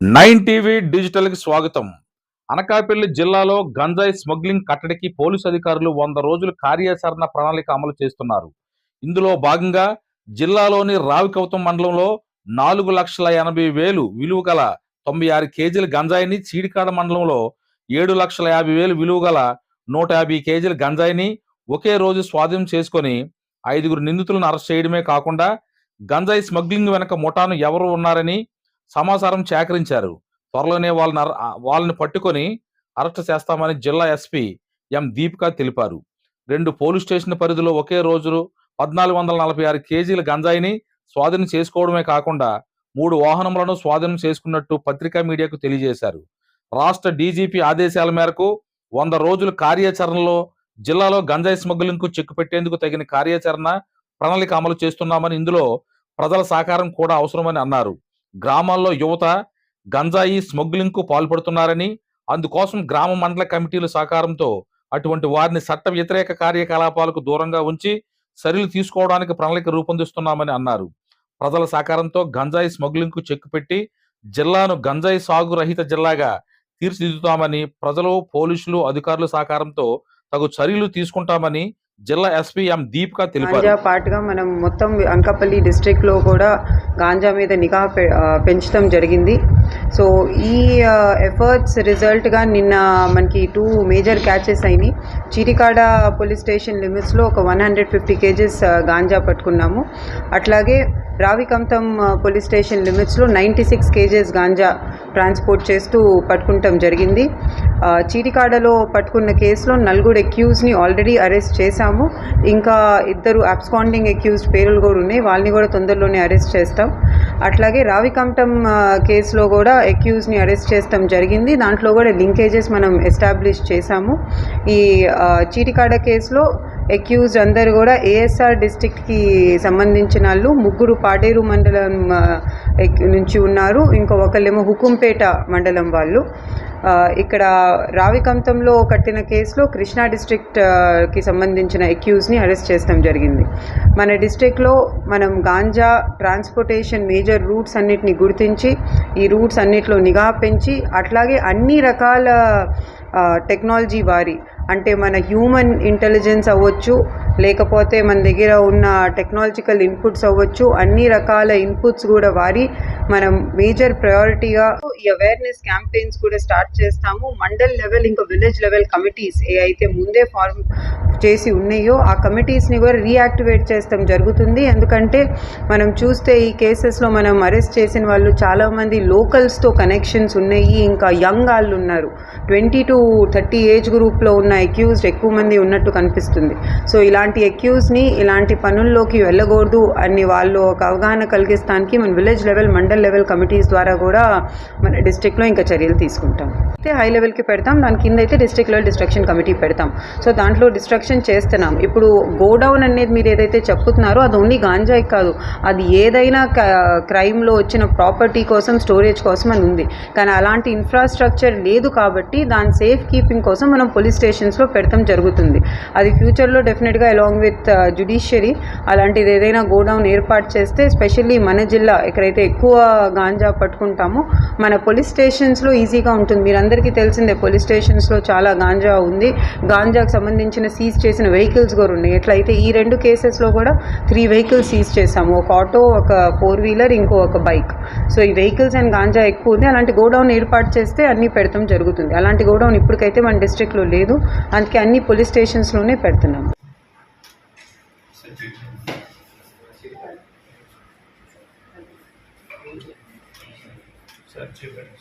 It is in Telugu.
నైన్ టీవీ డిజిటల్కి స్వాగతం. అనకాపల్లి జిల్లాలో గంజాయి స్మగ్లింగ్ కట్టడికి పోలీసు అధికారులు వంద రోజులు కార్యాచరణ ప్రణాళిక అమలు చేస్తున్నారు. ఇందులో భాగంగా జిల్లాలోని రావికవతం మండలంలో నాలుగు లక్షల ఎనభై వేలు విలువ గల తొంభై ఆరు కేజీల గంజాయిని చీడికాడ మండలంలో ఏడు లక్షల యాభై వేలు విలువ గల నూట యాభై కేజీల గంజాయిని ఒకే రోజు స్వాధీనం చేసుకొని ఐదుగురు నిందితులను అరెస్ట్ చేయడమే కాకుండా గంజాయి స్మగ్లింగ్ వెనక ముఠాను ఎవరు ఉన్నారని సమాచారం సేకరించారు. త్వరలోనే వాళ్ళని వాళ్ళని పట్టుకొని అరెస్ట్ చేస్తామని జిల్లా ఎస్పీ ఎం దీపిక తెలిపారు. రెండు పోలీస్ స్టేషన్ పరిధిలో ఒకే రోజు పద్నాలుగు వందల నలభై ఆరు కేజీల గంజాయిని స్వాధీనం చేసుకోవడమే కాకుండా మూడు వాహనములను స్వాధీనం చేసుకున్నట్టు పత్రికా మీడియాకు తెలియజేశారు. రాష్ట్ర డీజీపీ ఆదేశాల మేరకు వంద రోజుల కార్యాచరణలో జిల్లాలో గంజాయి స్మగ్లింగ్కు చెక్కు పెట్టేందుకు తగిన కార్యాచరణ ప్రణాళిక అమలు చేస్తున్నామని ఇందులో ప్రజల సహకారం కూడా అవసరమని అన్నారు. గ్రామాల్లో యువత గంజాయి స్మగ్లింగ్కు పాల్పడుతున్నారని అందుకోసం గ్రామ మండల కమిటీల సహకారంతో అటువంటి వారిని చట్ట వ్యతిరేక కార్యకలాపాలకు దూరంగా ఉంచి చర్యలు తీసుకోవడానికి ప్రణాళిక రూపొందిస్తున్నామని అన్నారు. ప్రజల సహకారంతో గంజాయి స్మగ్లింగ్కు చెక్ పెట్టి జిల్లాను గంజాయి సాగు రహిత జిల్లాగా తీర్చిదిద్దుతామని ప్రజలు పోలీసులు అధికారుల సహకారంతో తగు చర్యలు తీసుకుంటామని జిల్లా ఎస్పీ ఎం దీపిక తెలిపారు. గాంజా పాటుగా మనం మొత్తం అనకాపల్లి డిస్ట్రిక్ట్లో కూడా గాంజా మీద నిఘా పె- పెంచడం జరిగింది. సో ఈ ఎఫర్ట్స్ రిజల్ట్గా నిన్న మనకి టూ మేజర్ క్యాచెస్ అయినాయి. చిరికాడ పోలీస్ స్టేషన్ లిమిట్స్లో ఒక one hundred fifty KGs ganja పట్టుకున్నాము. అట్లాగే రావికంతం పోలీస్ స్టేషన్ లిమిట్స్లో ninety six KGs ganja transport చేస్తూ పట్టుకుంటాం జరిగింది. చీటికాడలో పట్టుకున్న కేసులో నలుగురు ఎక్యూజ్ని ఆల్రెడీ అరెస్ట్ చేశాము. ఇంకా ఇద్దరు అబ్స్కాండింగ్ అక్యూజ్డ్ పేర్లు కూడా ఉన్నాయి. వాళ్ళని కూడా తొందరలోనే అరెస్ట్ చేస్తాం. అట్లాగే రావికమటం కేసులో కూడా అక్యూజ్ని అరెస్ట్ చేస్తాం జరిగింది. దాంట్లో కూడా లింకేజెస్ మనం ఎస్టాబ్లిష్ చేశాము. ఈ చీటికాడ కేసులో అక్యూజ్డ్ అందరు కూడా ఏఎస్ఆర్ డిస్టిక్కి సంబంధించిన వాళ్ళు ముగ్గురు పాడేరు మండలం నుంచి ఉన్నారు. ఇంకో ఒకళ్ళేమో హుకుంపేట మండలం వాళ్ళు. ఇక్కడ రావికంతంలో కట్టిన కేసులో కృష్ణా డిస్ట్రిక్ట్కి సంబంధించిన అక్యూజ్ని అరెస్ట్ చేస్తాం జరిగింది. మన డిస్ట్రిక్ట్లో మనం గాంజా ట్రాన్స్పోర్టేషన్ మేజర్ రూట్స్ అన్నిటిని గుర్తించి ఈ రూట్స్ అన్నిట్లో నిఘా పెంచి అట్లాగే అన్ని రకాల టెక్నాలజీ వారి అంటే మన హ్యూమన్ ఇంటెలిజెన్స్ అవ్వచ్చు లేకపోతే మన దగ్గర ఉన్న టెక్నాలజికల్ ఇన్పుట్స్ అవ్వచ్చు. అన్ని రకాల ఇన్పుట్స్ కూడా వారి మనం మేజర్ ప్రయారిటీగా ఈ అవేర్నెస్ క్యాంపెయిన్స్ కూడా స్టార్ట్ చేస్తాము. మండల్ లెవెల్ ఇంకా విలేజ్ లెవెల్ కమిటీస్ ఏ అయితే ముందే ఫార్మ్ చేసి ఉన్నాయో ఆ కమిటీస్ని కూడా రీయాక్టివేట్ చేస్తాం జరుగుతుంది. ఎందుకంటే మనం చూస్తే ఈ కేసెస్లో మనం అరెస్ట్ చేసిన వాళ్ళు చాలామంది లోకల్స్తో కనెక్షన్స్ ఉన్నాయి. ఇంకా యంగ్ వాళ్ళు ఉన్నారు. ట్వంటీ టు థర్టీ ఏజ్ గ్రూప్లో ఉన్న అక్యూజ్డ్ ఎక్కువ మంది ఉన్నట్టు కనిపిస్తుంది. సో ఇలా ఇలాంటి ఎక్యూస్ని ఇలాంటి పనుల్లోకి వెళ్ళకూడదు అని వాళ్ళు ఒక అవగాహన కలిగిస్తానికి మన village level mandal level committees ద్వారా కూడా మన డిస్ట్రిక్ట్లో ఇంకా చర్యలు తీసుకుంటాం. అయితే హై లెవెల్కి పెడతాం దాని కింద అయితే డిస్ట్రిక్ట్ లెవెల్ డిస్ట్రక్షన్ కమిటీ పెడతాం. సో దాంట్లో డిస్ట్రక్షన్ చేస్తున్నాం. ఇప్పుడు గోడౌన్ అనేది మీరు ఏదైతే చెప్తున్నారో అది ఓన్లీ గాంజాయి కాదు. అది ఏదైనా క్రైమ్లో వచ్చిన ప్రాపర్టీ కోసం స్టోరేజ్ కోసం అని ఉంది. కానీ అలాంటి ఇన్ఫ్రాస్ట్రక్చర్ లేదు కాబట్టి దాని సేఫ్ కీపింగ్ కోసం మనం పోలీస్ స్టేషన్స్లో పెడతాం జరుగుతుంది. అది ఫ్యూచర్లో డెఫినెట్గా అలాంగ్ విత్ జుడిషియరీ అలాంటిది ఏదైనా గోడౌన్ ఏర్పాటు చేస్తే స్పెషల్లీ మన జిల్లా ఎక్కడైతే ఎక్కువ గాంజా పట్టుకుంటామో మన పోలీస్ స్టేషన్స్లో ఈజీగా ఉంటుంది. మీరందరికీ తెలిసిందే పోలీస్ స్టేషన్స్లో చాలా గాంజా ఉంది. గాంజాకు సంబంధించిన సీజ్ చేసిన వెహికల్స్ కూడా ఉన్నాయి. ఎట్లయితే ఈ రెండు కేసెస్లో కూడా త్రీ వెహికల్స్ సీజ్ చేసాము ఒక ఆటో ఒక ఫోర్ వీలర్ ఇంకో ఒక బైక్ సో ఈ వెహికల్స్ అండ్ గాంజా ఎక్కువ ఉంది. అలాంటి గోడౌన్ ఏర్పాటు చేస్తే అన్నీ పెడతాం జరుగుతుంది. అలాంటి గోడౌన్ ఇప్పటికైతే మన డిస్ట్రిక్ట్లో లేదు. అందుకే అన్ని పోలీస్ స్టేషన్స్లోనే పెడుతున్నాం సార్ చెప్పండి.